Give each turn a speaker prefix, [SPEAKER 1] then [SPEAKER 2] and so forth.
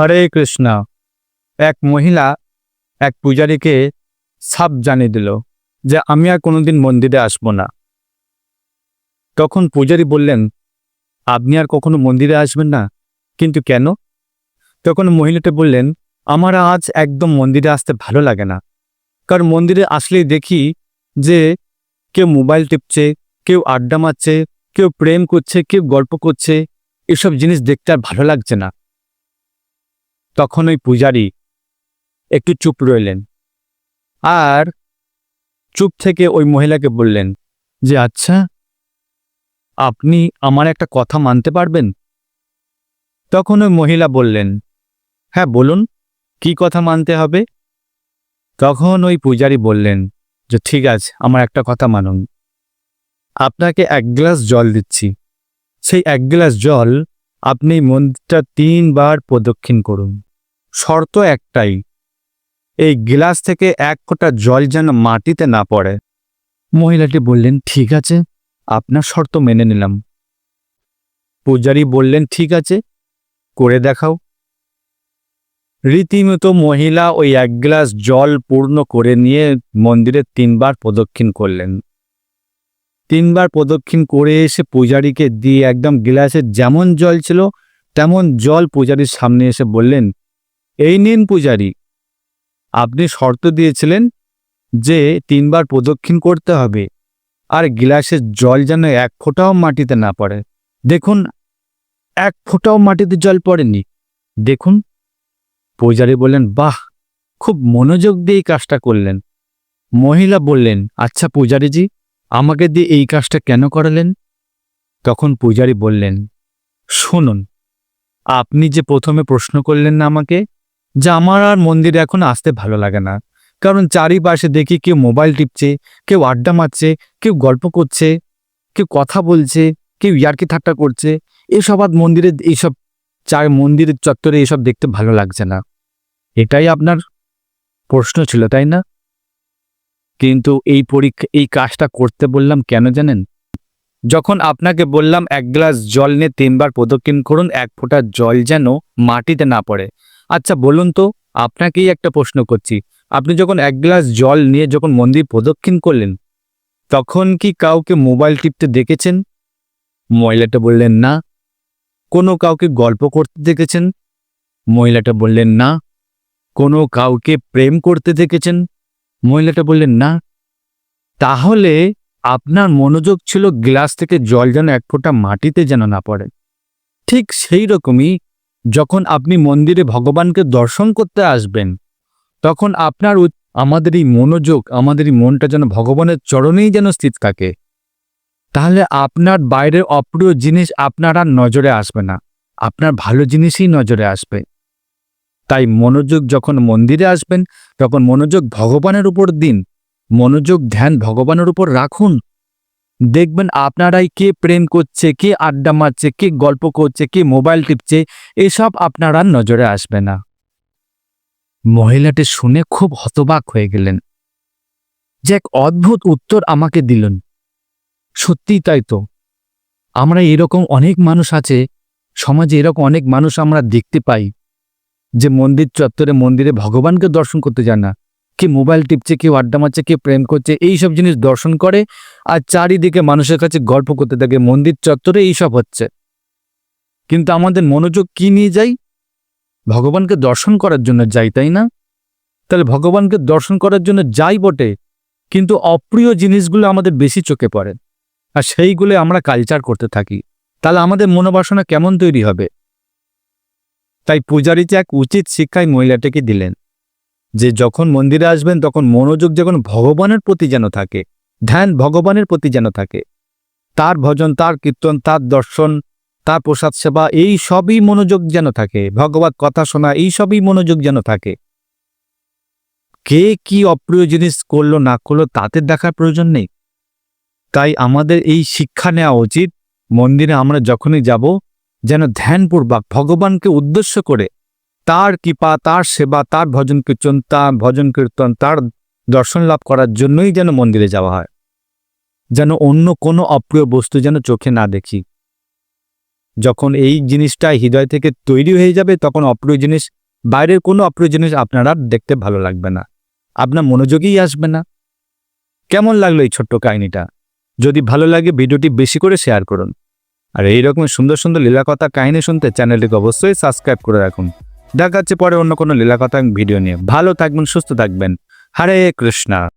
[SPEAKER 1] হরে কৃষ্ণ। এক মহিলা এক পূজারীকে সাপ জানিয়ে দিল যে, আমি আর কোনোদিন মন্দিরে আসব না। তখন পূজারী বললেন, আপনি আর কখনো মন্দিরে আসবেন না? কিন্তু কেন? তখন মহিলাটা বললেন, আমার আজ একদম মন্দিরে আসতে ভালো লাগে না। কারণ মন্দিরে আসলেই দেখি যে, কেউ মোবাইল টিপছে, কেউ আড্ডা মারছে, কেউ প্রেম করছে, কেউ গল্প করছে, এসব জিনিস দেখতে আর ভালো লাগছে না। তখন ওই পূজারী একটু চুপ রইলেন। আর চুপ থেকে ওই মহিলাকে বললেন, যে আচ্ছা আপনি আমার একটা কথা মানতে পারবেন? তখন ওই মহিলা বললেন হ্যাঁ বলুন, কি কথা মানতে হবে? তখন ওই পূজারী বললেন, যে ঠিক আছে, আমার একটা কথা মানুন। আপনাকে এক গ্লাস জল দিচ্ছি। সেই এক গ্লাস জল আপনি মন্দিরটা তিনবার প্রদক্ষিণ করুন। শর্ত একটাই, এই গ্লাস থেকে এক ফোঁটা জল যেন মাটিতে না পড়ে। মহিলাটি বললেন, ঠিক আছে, আপনার শর্ত মেনে নিলাম। পূজারী বললেন, ঠিক আছে, করে দেখাও। রীতিমতো মহিলা ওই এক গ্লাস জল পূর্ণ করে নিয়ে মন্দিরে তিনবার প্রদক্ষিণ করলেন। তিনবার প্রদক্ষিণ করে এসে পূজারীকে দিয়ে একদম গ্লাসে যেমন জল ছিল, তেমন জল পূজারীর সামনে এসে বললেন, এই নিন পূজারী, আপনি শর্ত দিয়েছিলেন যে তিনবার প্রদক্ষিণ করতে হবে আর গ্লাসের জল যেন এক ফোঁটাও মাটিতে না পড়ে। দেখুন, এক ফোঁটাও মাটিতে জল পড়েনি। দেখুন। পূজারী বললেন, বাহ, খুব মনোযোগ দিয়ে কাজটা করলেন। মহিলা বললেন আচ্ছা পূজারীজি আমাকে দিয়ে এই কাজটা কেন করালেন? তখন পূজারী বললেন, শুনুন, আপনি যে প্রথমে প্রশ্ন করলেন না আমাকে, যে আমার আর মন্দিরে এখন আসতে ভালো লাগে না, কারণ চারিপাশে দেখি কেউ মোবাইল টিপছে, কেউ আড্ডা মারছে, কেউ গল্প করছে, কেউ কথা বলছে, কেউ ইয়ার্কি ঠাট্টা করছে, এসব আর মন্দিরে, এইসব চার মন্দিরের চত্বরে এসব দেখতে ভালো লাগছে না। এটাই আপনার প্রশ্ন ছিল, তাই না? কিন্তু এই পরীক্ষা, এই কাজটা করতে বললাম কেন জানেন? যখন আপনাকে বললাম এক গ্লাস জল নিয়ে তিনবার প্রদক্ষিণ করুন, এক ফোঁটা জল যেন মাটিতে না পড়ে। আচ্ছা বলুন তো, আপনাকেই একটা প্রশ্ন করছি। আপনি যখন এক গ্লাস জল নিয়ে যখন মন্দির প্রদক্ষিণ করলেন, তখন কি কাউকে মোবাইল টিপতে দেখেছেন? মহিলাটা বললেন, না। কোনো কাউকে গল্প করতে দেখেছেন? মহিলাটা বললেন, না। কোনো কাউকে প্রেম করতে দেখেছেন? মহিলাটা বললেন, না, তাহলে আপনার মনোযোগ ছিল গ্লাস থেকে জল যেন এক ফোঁটা মাটিতে যেন না পড়ে। ঠিক সেই রকমই যখন আপনি মন্দিরে ভগবানকে দর্শন করতে আসবেন, তখন আপনার আমাদের এই মনোযোগ, আমাদের এই মনটা যেন ভগবানের চরণেই যেন স্থিত থাকে। তাহলে আপনার বাইরের অপ্রিয় জিনিস আপনার আর নজরে আসবে না। আপনার ভালো জিনিসই নজরে আসবে। তাই মনোযোগ যখন মন্দিরে আসবেন, তখন মনোযোগ ভগবানের উপর দিন। মনোযোগ ধ্যান ভগবানের উপর রাখুন। দেখবেন আপনারাই কে প্রেম করছে, কে আড্ডা মারছে, কে গল্প করছে, কে মোবাইল টিপছে, এসব আপনার নজরে আসবে না। মহিলাটি শুনে খুব হতবাক হয়ে গেলেন। যে এক অদ্ভুত উত্তর আমাকে দিলেন। সত্যিই তাই তো। আমরা এরকম অনেক মানুষ আছে, সমাজে এরকম অনেক মানুষ আমরা দেখতে পাই। যে মন্দির চত্বরে মন্দিরে ভগবানকে দর্শন করতে যান না। কে মোবাইল টিপছে, কেউ আড্ডা মারছে, কে প্রেম করছে এই সব জিনিস দর্শন করে আর চারিদিকে মানুষের কাছে গল্প করতে থাকে। মন্দির চত্বরে এইসব হচ্ছে। কিন্তু আমাদের মনোযোগ কি নিয়ে যাই? ভগবানকে দর্শন করার জন্য যাই, তাই না? তাহলে ভগবানকে দর্শন করার জন্য যাই বটে, কিন্তু অপ্রিয় জিনিসগুলো আমাদের বেশি চোখে পড়ে। আর সেইগুলো আমরা কালচার করতে থাকি। তাহলে আমাদের মনোবাসনা কেমন তৈরি হবে? তাই পূজারীতে এক উচিত শিক্ষায় মহিলাটাকে দিলেন যে যখন মন্দিরে আসবেন তখন মনোযোগ যখন ভগবানের প্রতি যেন থাকে, ধ্যান ভগবানের প্রতি যেন থাকে। তার ভজন, তার কীর্তন, তার দর্শন, তার প্রসাদ সেবা, এই সবই মনোযোগ যেন থাকে, ভগবত কথা শোনা, এই সবই মনোযোগ যেন থাকে। কে কি অপ্রিয় জিনিস করল, না করল, তাতে দেখার প্রয়োজন নেই। তাই আমাদের এই শিক্ষা নেওয়া উচিত। মন্দিরে আমরা যখনই যাব যেন ধ্যানপূর্বক ভগবানকে উদ্দেশ্য করে তার কৃপা, তার সেবা, তার ভজন কীর্তন তার ভজন কীর্তন, তার দর্শন লাভ করার জন্যই যেন মন্দিরে যাওয়া হয়। যেন অন্য কোনো অপ্রিয় বস্তু যেন চোখে না দেখি। যখন এই জিনিসটা হৃদয় থেকে তৈরি হয়ে যাবে, তখন অপ্রিয় জিনিস, বাইরের কোনো অপ্রিয় জিনিস আপনার দেখতে ভালো লাগবে না। আপনার মনোযোগেই আসবে না। কেমন লাগল এই ছোট্ট কাহিনীটা? যদি ভালো লাগে, ভিডিওটি বেশি করে শেয়ার করুন। আর এই রকম সুন্দর সুন্দর লীলাকথা কাহিনী শুনতে চ্যানেলটিকে অবশ্যই সাবস্ক্রাইব করে রাখুন। দেখা যাচ্ছে পরে অন্য কোনো লীলাকথা ভিডিও নিয়ে। ভালো থাকবেন, সুস্থ থাকবেন। হরে কৃষ্ণা।